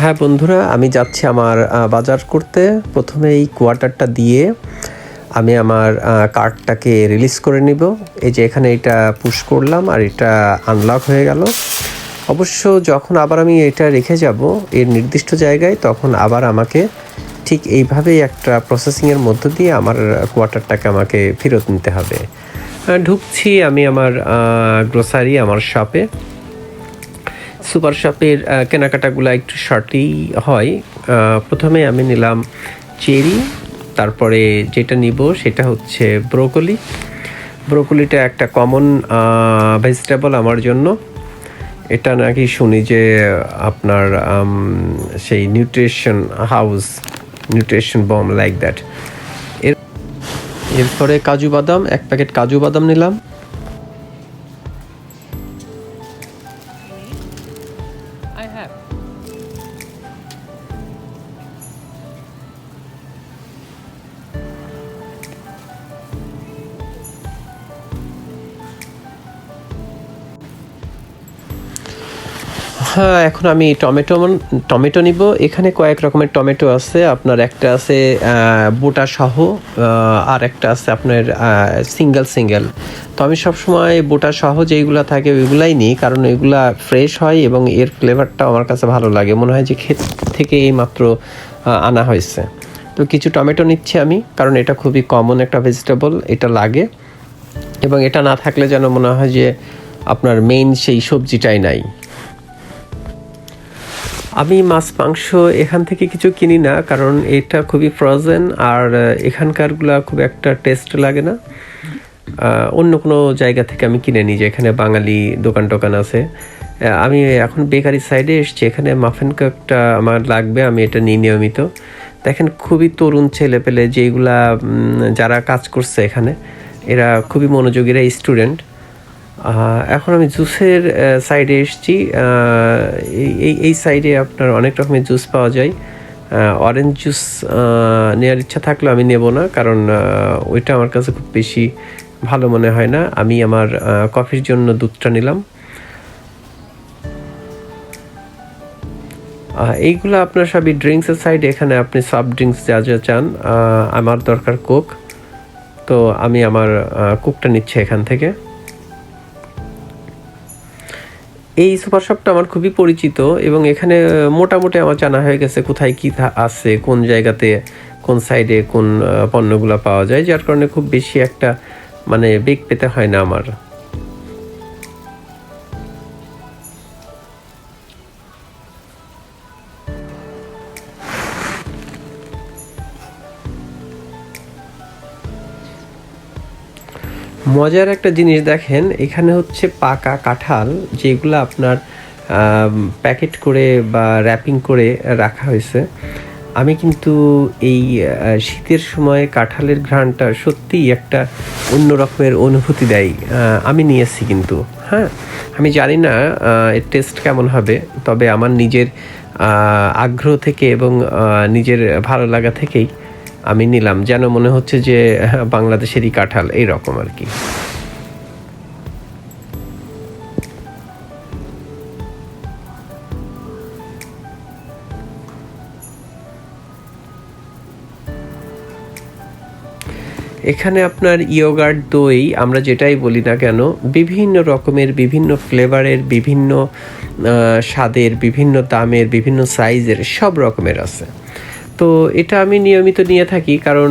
হ্যাঁ বন্ধুরা, আমি যাচ্ছি আমার বাজার করতে। প্রথমে এই কোয়ার্টারটা দিয়ে আমি আমার কার্ডটাকে রিলিজ করে নিব। এই যে এখানে এটা পুশ করলাম আর এটা আনলক হয়ে গেল। অবশ্য যখন আবার আমি এটা রেখে যাব, এর নির্দিষ্ট জায়গায় তখন আবার আমাকে ঠিক এইভাবেই একটা প্রসেসিংয়ের মধ্য দিয়ে আমার কোয়ার্টারটাকে আমাকে ফেরত নিতে হবে। ঢুকছি আমি আমার গ্রোসারি আমার শপে সুপার শপের কেনাকাটাগুলো একটু শর্টই হয়। প্রথমে আমি নিলাম চেরি, তারপরে যেটা নিব সেটা হচ্ছে ব্রোকলি। ব্রোকলিটা একটা কমন ভেজিটেবল আমার জন্য। এটা নাকি শুনি যে আপনার সেই nutrition house nutrition bomb like that এর এরপরে কাজু বাদাম, এক প্যাকেট কাজু বাদাম নিলাম। I have. হ্যাঁ এখন আমি টমেটো টমেটো নিব। এখানে কয়েক রকমের টমেটো আছে। আপনার একটা আছে বোটা সহ আর একটা আছে আপনার সিঙ্গেল সিঙ্গেল। তো আমি সবসময় বোটা সহ যেইগুলো থাকে ওইগুলাই নিই, কারণ ওইগুলা ফ্রেশ হয় এবং এর ফ্লেভারটা আমার কাছে ভালো লাগে। মনে হয় যে ক্ষেত থেকে এই মাত্র আনা হয়েছে। তো কিছু টমেটো নিচ্ছি আমি, কারণ এটা খুবই কমন একটা ভেজিটেবল এটা লাগে। এবং এটা না থাকলে যেন মনে হয় যে আপনার মেইন সেই সবজিটাই নাই। আমি মাছ, মাংস এখান থেকে কিছু কিনি না, কারণ এটা খুবই ফ্রোজেন আর এখানকারগুলা খুব একটা টেস্ট লাগে না। অন্য কোনো জায়গা থেকে আমি কিনে নিই যে এখানে বাঙালি দোকান টোকান আছে। আমি এখন বেকারি সাইডে এসছি, এখানে মাফিন কেকটা আমার লাগবে, আমি এটা নিই নিয়মিত। দেখেন, খুবই তরুণ ছেলে পেলে যেগুলা যারা কাজ করছে এখানে, এরা খুবই মনোযোগীরা স্টুডেন্ট এখন আমি জুসের সাইডে এসেছি। এই, এই- সাইডে আপনার অনেক রকমের জুস পাওয়া যায়। অরেঞ্জ জুস নেওয়ার ইচ্ছা থাকলেও আমি নেব না, কারণ ওইটা আমার কাছে খুব বেশি ভালো মনে হয় না। আমি আমার কফির জন্য দুধটা নিলাম। এইগুলো আপনার সবই ড্রিঙ্কসের সাইডে এখানে আপনি সফট ড্রিঙ্কস যা যা চান। আমার দরকার কোক তো আমি আমার কোকটা নিচ্ছি এখান থেকে। এই সুপার শপটা আমার খুবই পরিচিত এবং এখানে মোটামুটি আমার জানা হয়ে গেছে কোথায় কি আছে, কোন জায়গাতে, কোন সাইডে কোন পণ্যগুলো পাওয়া যায়, যার কারণে খুব বেশি একটা মানে বেগ পেতে হয় না আমার। মজার একটা জিনিস দেখেন, এখানে হচ্ছে পাকা কাঁঠাল যেগুলো আপনার প্যাকেট করে বা র্যাপিং করে রাখা হয়েছে। আমি কিন্তু এই শীতের সময় কাঁঠালের ঘ্রাণটা সত্যিই একটা অন্য রকমের অনুভূতি দেয়। আমি নিয়েছি কিন্তু হ্যাঁ? আমি জানি না এর টেস্ট কেমন হবে, তবে আমার নিজের আগ্রহ থেকে এবং নিজের ভালো লাগা থেকেই আমি নিলাম, যেন মনে হচ্ছে যে বাংলাদেশেরই কাঁঠাল, এই রকম আর কি। এখানে আপনার ইয়োগার্ট দই, আমরা যেটাই বলি না কেন, বিভিন্ন রকমের, বিভিন্ন ফ্লেভারের, বিভিন্ন স্বাদের, বিভিন্ন দামের, বিভিন্ন সাইজের, সব রকমের আছে। তো এটা আমি নিয়মিত নিয়ে থাকি, কারণ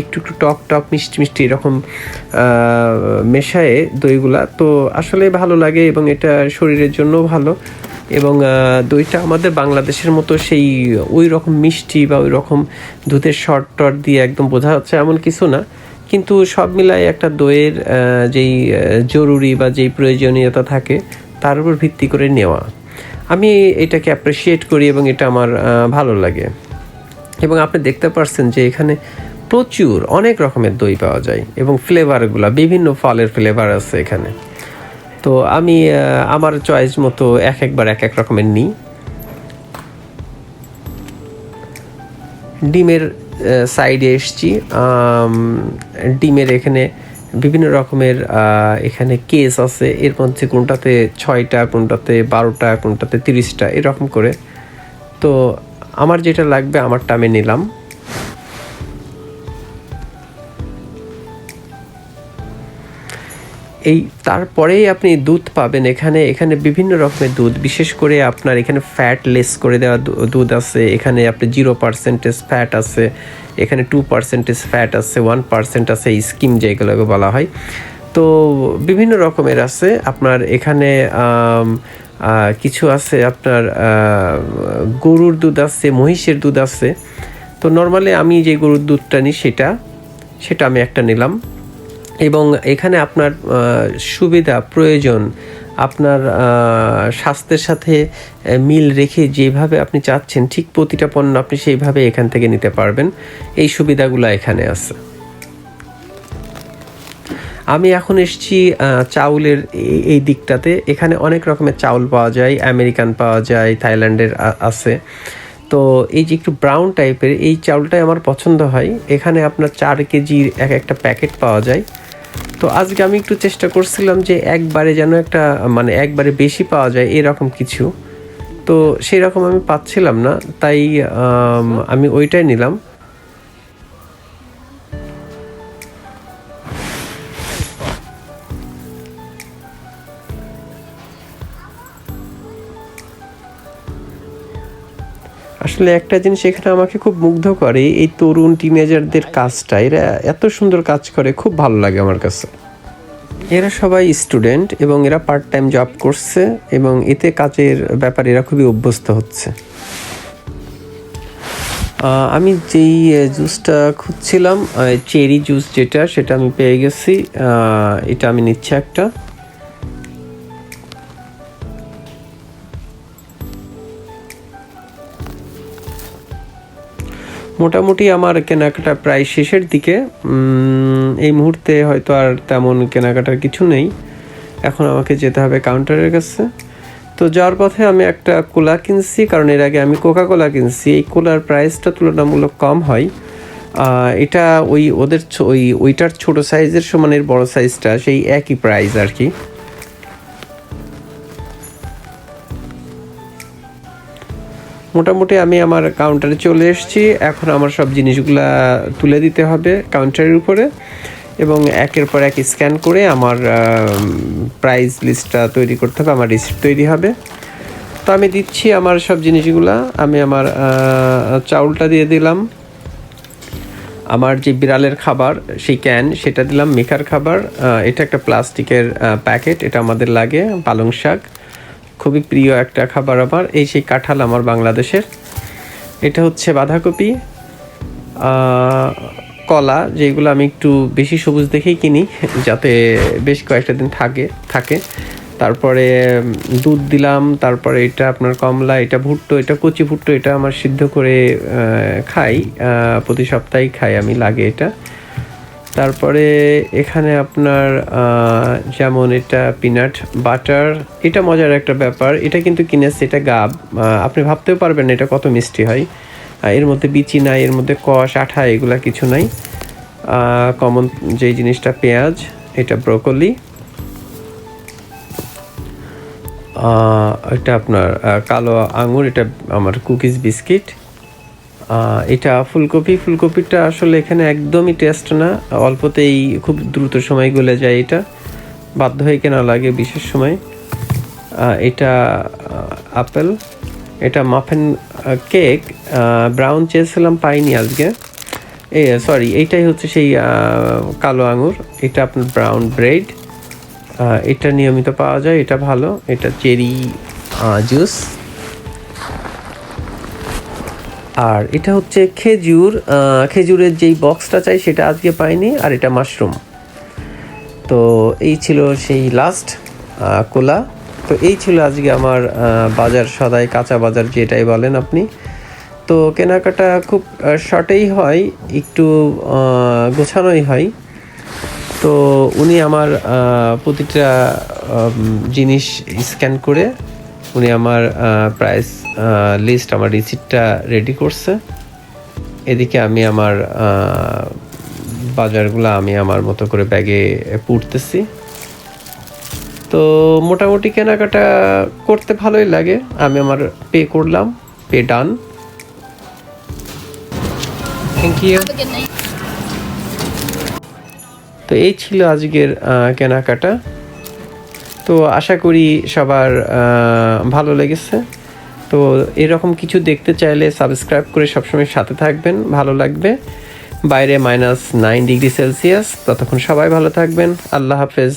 একটু একটু টক টক, মিষ্টি মিষ্টি এরকম মেশায়ে দইগুলা। তো আসলে ভালো লাগে এবং এটা শরীরের জন্য ভালো। এবং দইটা আমাদের বাংলাদেশের মতো সেই ওই রকম মিষ্টি বা ওই রকম দুধের শর্ট টট দিয়ে একদম বোঝা যাচ্ছে এমন কিছু না। কিন্তু সব মিলাই একটা দইয়ের যেই জরুরি বা যেই প্রয়োজনীয়তা থাকে, তার উপর ভিত্তি করে নেওয়া। আমি এটাকে অ্যাপ্রিসিয়েট করি এবং এটা আমার ভালো লাগে। এবং আপনি দেখতে পারছেন যে এখানে প্রচুর অনেক রকমের দই পাওয়া যায় এবং ফ্লেভারগুলো, বিভিন্ন ফলের ফ্লেভার আছে এখানে। তো আমি আমার চয়েস মতো এক একবার এক এক রকমের নিই। ডিমের সাইডে এসছি। ডিমের এখানে বিভিন্ন রকমের এখানে কেস আছে। এর মধ্যে কোনটাতে ছয়টা, কোনটাতে বারোটা, কোনটাতে তিরিশটা, এরকম করে। তো আমার যেটা লাগবে, আমারটা আমি নিলাম। এই তারপরেই আপনি দুধ পাবেন এখানে। এখানে বিভিন্ন রকমের দুধ, বিশেষ করে আপনার এখানে ফ্যাট লেস করে দেওয়া দুধ আছে। এখানে আপনি জিরো পার্সেন্টেজ ফ্যাট আছে। এখানে টু পার্সেন্টেজ ফ্যাট আছে ওয়ান পার্সেন্ট আছে স্কিম যেগুলোকে বলা হয়। তো বিভিন্ন রকমের আছে। আপনার এখানে কিছু আছে আপনার গরুর দুধ আছে, মহিষের দুধ আছে। তো নর্মালি আমি যে গরুর দুধটা নিই সেটা সেটা আমি একটা নিলাম। এবং এখানে আপনার সুবিধা, প্রয়োজন, আপনার স্বাস্থ্যের সাথে মিল রেখে যেভাবে আপনি চাচ্ছেন, ঠিক প্রতিটা পণ্য আপনি সেইভাবে এখান থেকে নিতে পারবেন। এই সুবিধাগুলো এখানে আছে। আমি এখন এসেছি চাউলের এই- দিকটাতে। এখানে অনেক রকমের চাউল পাওয়া যায়, আমেরিকান পাওয়া যায়, থাইল্যান্ডের আছে। তো এই যে একটু ব্রাউন টাইপের, এই চাউলটাই আমার পছন্দ হয়। এখানে আপনার চার কেজির এক একটা প্যাকেট পাওয়া যায়। তো আজকে আমি একটু চেষ্টা করছিলাম যে একবারে যেন একটা মানে একবারে বেশি পাওয়া যায়, এরকম কিছু। তো সেই রকম আমি পাচ্ছিলাম না, তাই আমি ওইটাই নিলাম। আসলে একটা জিনিস এখানে আমাকে খুব মুগ্ধ করে, এই তরুণ টিনেজারদের কাজটা। এরা এত সুন্দর কাজ করে, খুব ভালো লাগে আমার কাছে। এরা সবাই স্টুডেন্ট এবং এরা পার্ট টাইম জব করছে এবং এতে কাজের ব্যাপারে এরা খুবই অভ্যস্ত হচ্ছে। আমি যেই জুসটা খুঁজছিলাম চেরি জুস যেটা, সেটা আমি পেয়ে গেছি। এটা আমি নিচ্ছি একটা। মোটামুটি আমার কেনাকাটা প্রায় শেষের দিকে। এই মুহূর্তে হয়তো আর তেমন কেনাকাটার কিছু নেই। এখন আমাকে যেতে হবে কাউন্টারের কাছে। তো যাওয়ার পথে আমি একটা কোলা কিনছি, কারণ এর আগে আমি কোকা কোলা কিনছি। এই কোলার প্রাইসটা তুলনামূলক কম হয়। এটা ওই ওদের ওই ওইটার ছোট সাইজের সমানের বড় সাইজটা সেই একই প্রাইস আর কি। মোটামুটি আমি আমার কাউন্টারে চলে এসেছি। এখন আমার সব জিনিসগুলা তুলে দিতে হবে কাউন্টারের উপরে। এবং একের পর এক স্ক্যান করে আমার প্রাইস লিস্টটা তৈরি করতে হবে, আমার রিসিপ্ট তৈরি হবে। তো আমি দিচ্ছি আমার সব জিনিসগুলা। আমি আমার চাউলটা দিয়ে দিলাম। আমার যে বিড়ালের খাবার, সেই ক্যান সেটা দিলাম মেকার খাবার। এটা একটা প্লাস্টিকের প্যাকেট এটা আমাদের লাগে, পালং শাক। খুবই প্রিয় একটা খাবার আমার এই সেই কাঁঠাল আমার বাংলাদেশের। এটা হচ্ছে বাঁধাকপি কলা, যেগুলো আমি একটু বেশি সবুজ দেখেই কিনি, যাতে বেশ কয়েকটা দিন থাকে থাকে। তারপরে দুধ দিলাম, তারপরে এটা আপনার কমলা, এটা ভুট্টো, এটা কচি ভুট্টো, এটা আমার সিদ্ধ করে খাই প্রতি সপ্তাহেই খাই আমি, লাগে এটা। তারপরে এখানে আপনার যেমন এটা পিনাট বাটার এটা মজার একটা ব্যাপার। এটা কিন্তু কিনেছে, এটা গাব। আপনি ভাবতেও পারবেন না এটা কত মিষ্টি হয়। এর মধ্যে বিচি নাই, এর মধ্যে কষ, আঠা, এগুলা কিছু নাই। কমন যেই জিনিসটা পেঁয়াজ, এটা ব্রোকলি এটা আপনার কালো আঙুর, এটা আমার কুকিজ বিস্কিট এটা ফুলকপি, ফুলকপিটা আসলে এখানে একদমই টেস্ট না। অল্পতেই খুব দ্রুত সময় গলে যায় এটা। বাধ্য হয়ে কেনা লাগে বিশেষ সময়। এটা আপেল। এটা মাফেন কেক ব্রাউন চেয়েছিলাম, পাইনি আজকে। এ সরি এইটাই হচ্ছে সেই কালো আঙুর। এটা আপনার ব্রাউন ব্রেড এটা নিয়মিত পাওয়া যায়, এটা ভালো। এটা চেরি জুস আর এটা হচ্ছে খেজুর খেজুরের যেই বক্সটা চাই সেটা আজকে পাইনি, আর এটা মাশরুম তো এই ছিল সেই লাস্ট কোলা তো এই ছিল আজকে আমার বাজার সদাই, কাঁচা বাজার যেটাই বলেন আপনি। তো কেনাকাটা খুব শর্টেই হয়, একটু গোছানোই হয়। তো উনি আমার প্রতিটা জিনিস স্ক্যান করে উনি আমার প্রাইস লিস্ট আমার রিসিপ্টটা রেডি করছে। এদিকে আমি আমার বাজারগুলো আমি আমার মতো করে ব্যাগে পুড়তেছি। তো মোটামুটি কেনাকাটা করতে ভালোই লাগে। আমি আমার পে করলাম পে ডান থ্যাংক ইউ. তো এই ছিল আজকের কেনাকাটা। তো আশা করি সবার ভালো লেগেছে। তো এরকম কিছু দেখতে চাইলে সাবস্ক্রাইব করে সবসময় সাথে থাকবেন, ভালো লাগবে। বাইরে মাইনাস নাইন ডিগ্রি সেলসিয়াস। ততক্ষণ সবাই ভালো থাকবেন। আল্লাহ হাফেজ।